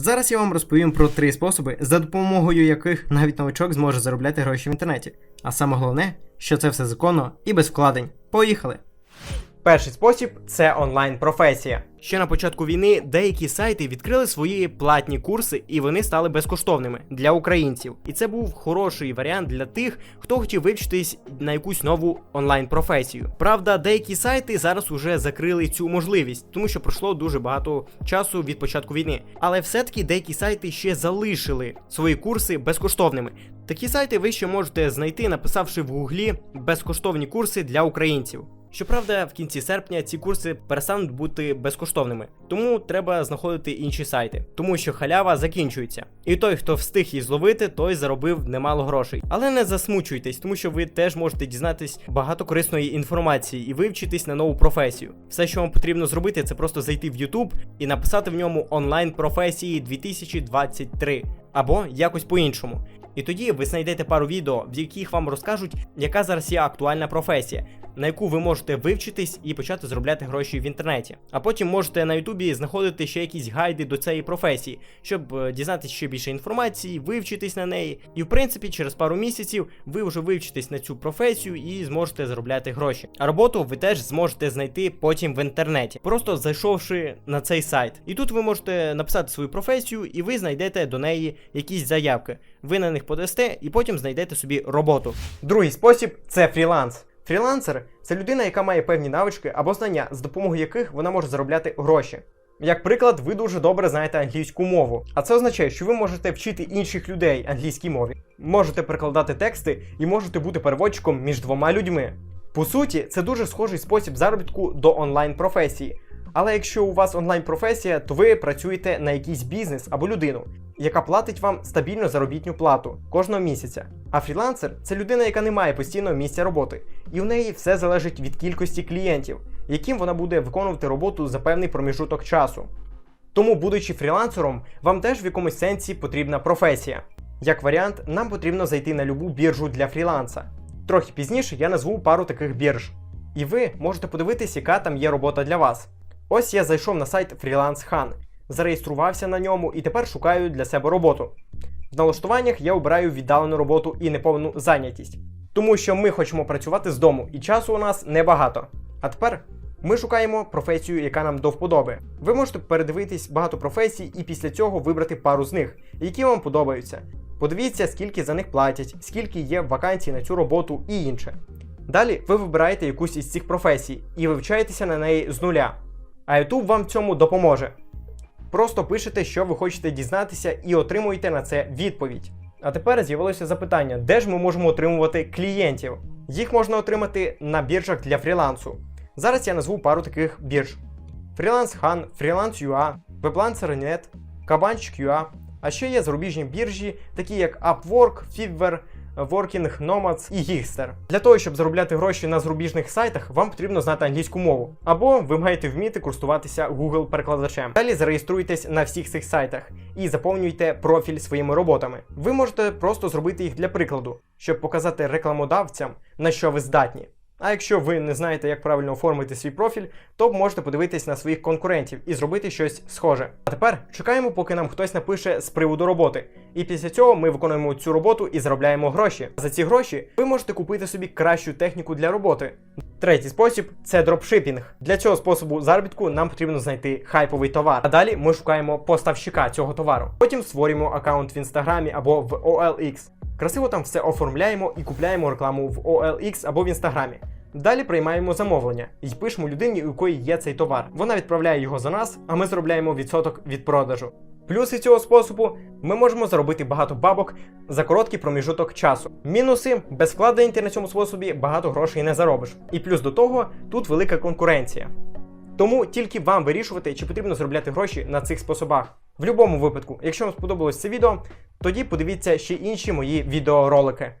Зараз я вам розповім про три способи, за допомогою яких навіть новачок зможе заробляти гроші в інтернеті. А саме головне, що це все законно і без вкладень. Поїхали! Перший спосіб це онлайн-професія. Ще на початку війни деякі сайти відкрили свої платні курси, і вони стали безкоштовними для українців. І це був хороший варіант для тих, хто хотів вивчитись на якусь нову онлайн-професію. Правда, деякі сайти зараз уже закрили цю можливість, тому що пройшло дуже багато часу від початку війни. Але все-таки деякі сайти ще залишили свої курси безкоштовними. Такі сайти ви ще можете знайти, написавши в гуглі безкоштовні курси для українців. Щоправда, в кінці серпня ці курси перестануть бути безкоштовними, тому треба знаходити інші сайти, тому що халява закінчується. І той, хто встиг її зловити, той заробив немало грошей. Але не засмучуйтесь, тому що ви теж можете дізнатись багато корисної інформації і вивчитись на нову професію. Все, що вам потрібно зробити, це просто зайти в YouTube і написати в ньому онлайн професії 2023 або якось по-іншому. І тоді ви знайдете пару відео, в яких вам розкажуть, яка зараз є актуальна професія, на яку ви можете вивчитись і почати заробляти гроші в інтернеті. А потім можете на Ютубі знаходити ще якісь гайди до цієї професії, щоб е, дізнатися ще більше інформації, вивчитись на неї. І в принципі, через пару місяців ви вже вивчитесь на цю професію і зможете заробляти гроші. А роботу ви теж зможете знайти потім в інтернеті, просто зайшовши на цей сайт. І тут ви можете написати свою професію, і ви знайдете до неї якісь заявки. Ви на них подасте і потім знайдете собі роботу. Другий спосіб це фріланс. Фрілансер це людина, яка має певні навички або знання, з допомогою яких вона може заробляти гроші. Як приклад, ви дуже добре знаєте англійську мову, а це означає, що ви можете вчити інших людей англійській мові, можете перекладати тексти і можете бути переводчиком між двома людьми. По суті, це дуже схожий спосіб заробітку до онлайн-професії. Але якщо у вас онлайн-професія, то ви працюєте на якийсь бізнес або людину, яка платить вам стабільну заробітну плату кожного місяця. А фрілансер це людина, яка не має постійного місця роботи, і в неї все залежить від кількості клієнтів, яким вона буде виконувати роботу за певний проміжуток часу. Тому, будучи фрілансером, вам теж в якомусь сенсі потрібна професія. Як варіант, нам потрібно зайти на любу біржу для фріланса. Трохи пізніше я назву пару таких бірж. І ви можете подивитись, яка там є робота для вас. Ось я зайшов на сайт Freelance Han, зареєструвався на ньому і тепер шукаю для себе роботу. В налаштуваннях я обираю віддалену роботу і неповну зайнятість, тому що ми хочемо працювати з дому, і часу у нас небагато. А тепер ми шукаємо професію, яка нам до вподоби. Ви можете передивитись багато професій і після цього вибрати пару з них, які вам подобаються. Подивіться, скільки за них платять, скільки є вакансій на цю роботу і інше. Далі ви вибираєте якусь із цих професій і вивчаєтеся на неї з нуля. А YouTube вам в цьому допоможе. Просто пишете, що ви хочете дізнатися, і отримуєте на це відповідь. А тепер з'явилося запитання, де ж ми можемо отримувати клієнтів? Їх можна отримати на біржах для фрілансу. Зараз я назву пару таких бірж: Freelance Han, Freelance.ua, Weblancer.net, Kabanchik.ua, а ще є зарубіжні біржі, такі як Upwork, Fiverr, Working Nomads і Gigster. Для того, щоб заробляти гроші на зарубіжних сайтах, вам потрібно знати англійську мову, або ви маєте вміти користуватися Google перекладачем. Далі зареєструйтесь на всіх цих сайтах і заповнюйте профіль своїми роботами. Ви можете просто зробити їх для прикладу, щоб показати рекламодавцям, на що ви здатні. А якщо ви не знаєте, як правильно оформити свій профіль, то можете подивитись на своїх конкурентів і зробити щось схоже. А тепер чекаємо, поки нам хтось напише з приводу роботи. І після цього ми виконуємо цю роботу і заробляємо гроші. За ці гроші ви можете купити собі кращу техніку для роботи. Третій спосіб це дропшипінг. Для цього способу заробітку нам потрібно знайти хайповий товар. А далі ми шукаємо поставщика цього товару. Потім створюємо аккаунт в інстаграмі або в OLX. Красиво там все оформляємо і купляємо рекламу в OLX або в інстаграмі. Далі приймаємо замовлення і пишемо людині, у якої є цей товар. Вона відправляє його за нас, а ми заробляємо відсоток від продажу. Плюси цього способу ми можемо заробити багато бабок за короткий проміжуток часу. Мінуси без вкладень ти на цьому способі багато грошей не заробиш. І плюс до того тут велика конкуренція. Тому тільки вам вирішувати, чи потрібно заробляти гроші на цих способах. В будь-якому випадку, якщо вам сподобалось це відео, тоді подивіться ще інші мої відеоролики.